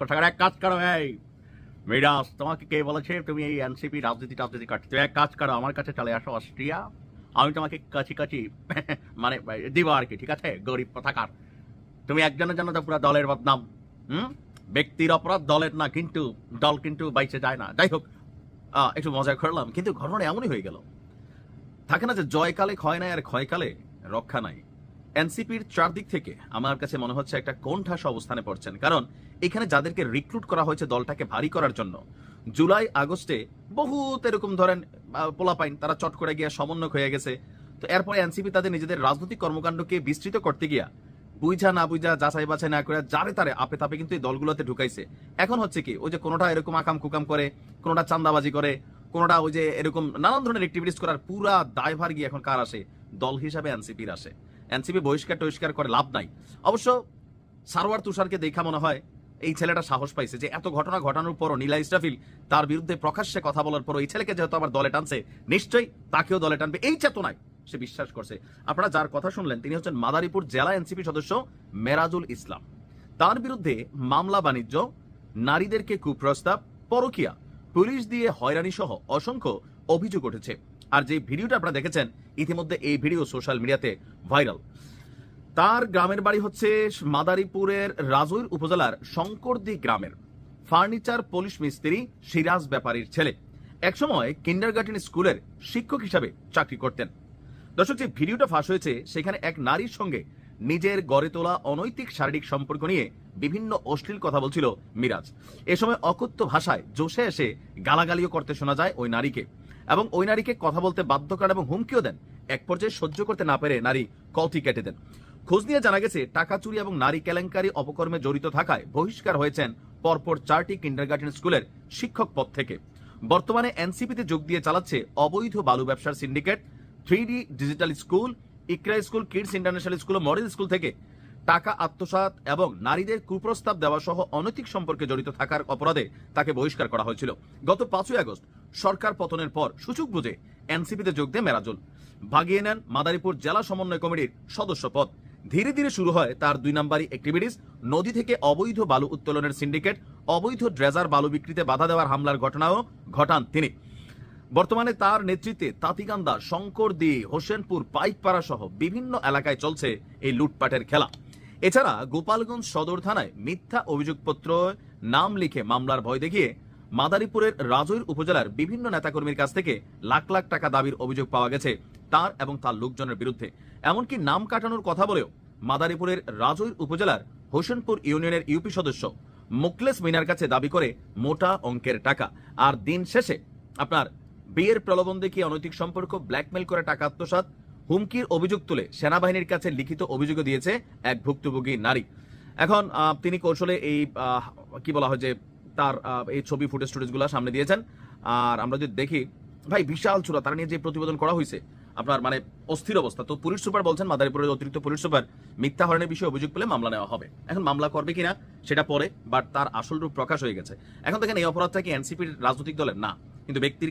কোথাকার এক কাজ করো, এই মিরাজ তোমাকে কে বলেছে, তুমি এই এনসিপি রাজনীতি রাজনীতি কাটতে এক কাজ করো, আমার কাছে চলে আসো অস্ট্রিয়া, আমি তোমাকে কাছি কাছি মানে দিব আর কি, ঠিক আছে? গরিব কোথাকার। তুমি একজনের জন্য তো পুরো দলের বদনাম, হুম? ব্যক্তির অপরাধ দলের না, কিন্তু দল কিন্তু বাইচে যায় না। যাই হোক একটু মজা করলাম, কিন্তু ঘটনা এমনই হয়ে গেল। থাকে না যে জয়কালে ক্ষয় নাই আর ক্ষয়কালে রক্ষা নাই। এনসিপির চারদিক থেকে আমার কাছে মনে হচ্ছে একটা কোণঠাস অবস্থানে পড়ছেন। কারণ এখানে যাদেরকে রিক্রুট করা হয়েছে দলটাকে ভারী করার জন্য, জুলাই, আগস্টে বহুত এরকম ধরেন পোলাপাইন, তারা চট করে গিয়া সমন্বয় হয়ে গেছে। তো এরপরে এনসিপি তাদের নিজেদের রাজনৈতিক কর্মকাণ্ডকে বিস্তৃত করতে গিয়া বুঝা না বুঝা যাচাই বাছাই না করে যারে তারে আপে তাপে কিন্তু এই দলগুলোতে ঢুকাইছে। এখন হচ্ছে কি, ওই যে কোনোটা এরকম আকাম কুকাম করে, কোনোটা চান্দাবাজি করে, কোনোটা ওই যে এরকম নানান ধরনের অ্যাক্টিভিটিস করার পুরা দায়ভার গিয়ে এখন কার আসে? দল হিসাবে এনসিপির আসে। এনসিপি বহিষ্কার টহিষ্কার করে লাভ নাই। অবশ্য সারোয়ার তুষারকে দেখা মনে হয় এই ছেলেটা সাহস পাইছে যে এত ঘটনা ঘটানোর পরও নীলা ইসরাফিল তার বিরুদ্ধে প্রকাশ্যে কথা বলার পরও এই ছেলেকে যেহেতু আবার দলে টানছে, নিশ্চয়ই তাকেও দলে টানবে। এই চেতনায় সে বিশ্বাস করছে। আপনারা যার কথা শুনলেন, তিনি হচ্ছেন মাদারীপুর জেলা এনসিপি সদস্য মেরাজুল ইসলাম। তার বিরুদ্ধে মামলা বাণিজ্য, নারীদেরকে কুপ্রস্তাব, পরকিয়া, পুলিশ দিয়ে হয়রানি সহ অসংখ্য অভিযোগ উঠেছে। আর যে ভিডিওটা আপনারা দেখেছেন, ইতিমধ্যে এই ভিডিও সোশ্যাল মিডিয়াতে ভাইরাল। তার গ্রামের বাড়ি হচ্ছে মাদারীপুরের রাজৈর উপজেলার শঙ্করদি গ্রামের। ফার্নিচার পুলিশ মিস্ত্রি সিরাজ ব্যাপারীর ছেলে। একসময় কিন্ডারগার্টেন স্কুলের শিক্ষক হিসাবে চাকরি করতেন। দর্শক, যে ভিডিওটা ফাঁস হয়েছে, সেখানে এক নারীর সঙ্গে নিজের গড়ে তোলা অনৈতিক শারীরিক সম্পর্ক নিয়ে বিভিন্ন অশ্লীল কথা বলছিল মিরাজ। এ সময় অকথ্য ভাষায় জোশে এসে গালাগালিও করতে শোনা যায় ওই নারীকে। এবং ওই নারীকে কথা বলতে বাধ্য করেন এবং হুমকিও দেন। এক পর্যায়ে সহ্য করতে না পেরে নারী কলটি কেটে দেন। খোঁজ নিয়ে জানা গেছে, টাকা চুরি এবং নারী কেলেঙ্কারি অপকর্মে জড়িত থাকায় বহিষ্কার হয়েছেন পরপর চারটি কিন্ডারগার্টেন স্কুলের শিক্ষক পদ থেকে। বর্তমানে এনসিপিতে যোগ দিয়ে চালাচ্ছে অবৈধ বালু ব্যবসার syndicate three digital school Iqra school, kids international school ও মডেল স্কুল থেকে টাকা আত্মসাৎ এবং নারীদের কুপ্রস্তাব দেওয়া সহ অনৈতিক সম্পর্কে জড়িত থাকার অপরাধে তাকে বহিষ্কার করা হয়েছিল। গত পাঁচই আগস্ট সরকার পতনের পর সুযোগ বুঝে এনসিপিতে যোগ দেয় মেরাজুল। ভাগিয়ে নেন মাদারীপুর জেলা সমন্বয় কমিটির সদস্য পদ ধীরে ধীরে শুরু হয় তার দুই নাম্বারই অ্যাক্টিভিটিস, নদী থেকে অবৈধ বালু উত্তোলনের সিন্ডিকেট, অবৈধ ড্রেজার বালু বিক্রিতে বাধা দেওয়ার হামলার ঘটনাও ঘটান তিনি। বর্তমানে তার নেতৃত্বে তাঁতিকান্দা শঙ্কর শঙ্করদি হোসেনপুর পাইকপাড়া সহ বিভিন্ন এলাকায় চলছে এই লুটপাটের খেলা। এছাড়া গোপালগঞ্জ সদর থানায় মিথ্যা অভিযোগপত্র, নাম লিখে মামলার ভয় দেখিয়ে মাদারীপুরের রাজৈর উপজেলার বিভিন্ন নেতাকর্মীর কাছ থেকে লাখ লাখ টাকা দাবির অভিযোগ পাওয়া গেছে তার এবং তার লোকজনের বিরুদ্ধে। এমনকি নাম কাটানোর কথা বলেও মাদারীপুরের রাজৈর উপজেলার হোসেনপুর ইউনিয়নের ইউপি সদস্য মুকলেস মিনার কাছে দাবি করে মোটা অঙ্কের টাকা। আর দিন শেষে আপনার বিয়ের প্রলোভন দেখিয়ে অনৈতিক সম্পর্ক, ব্ল্যাকমেল করে টাকা আত্মসাৎ হুমকির অভিযোগ তুলে সেনাবাহিনীর কাছে লিখিত অভিযোগও দিয়েছে এক ভুক্তভোগী নারী। এখন তিনি কৌশলে এই কি বলা হয় যে তার এই ছবি ফুটেজ টুটেজগুলো সামনে দিয়েছেন। আর আমরা যদি দেখি, ভাই, বিশাল চূড়া, তারা নিয়ে যে প্রতিবেদন করা হয়েছে আপনার মানে অস্থির অবস্থা। তো পুলিশ সুপার বলছেন, মাদারীপুরের অতিরিক্ত পুলিশ সুপার মিথ্যা হরণের বিষয়ে অভিযোগ পেলে মামলা নেওয়া হবে। এখন মামলা করবে কিনা, সেটা পরে বাট তার আসল রূপ প্রকাশ হয়ে গেছে। এখন দেখেন, এই অপরাধটা কি এনসিপির রাজনৈতিক দলের? না। কিন্তু ব্যক্তির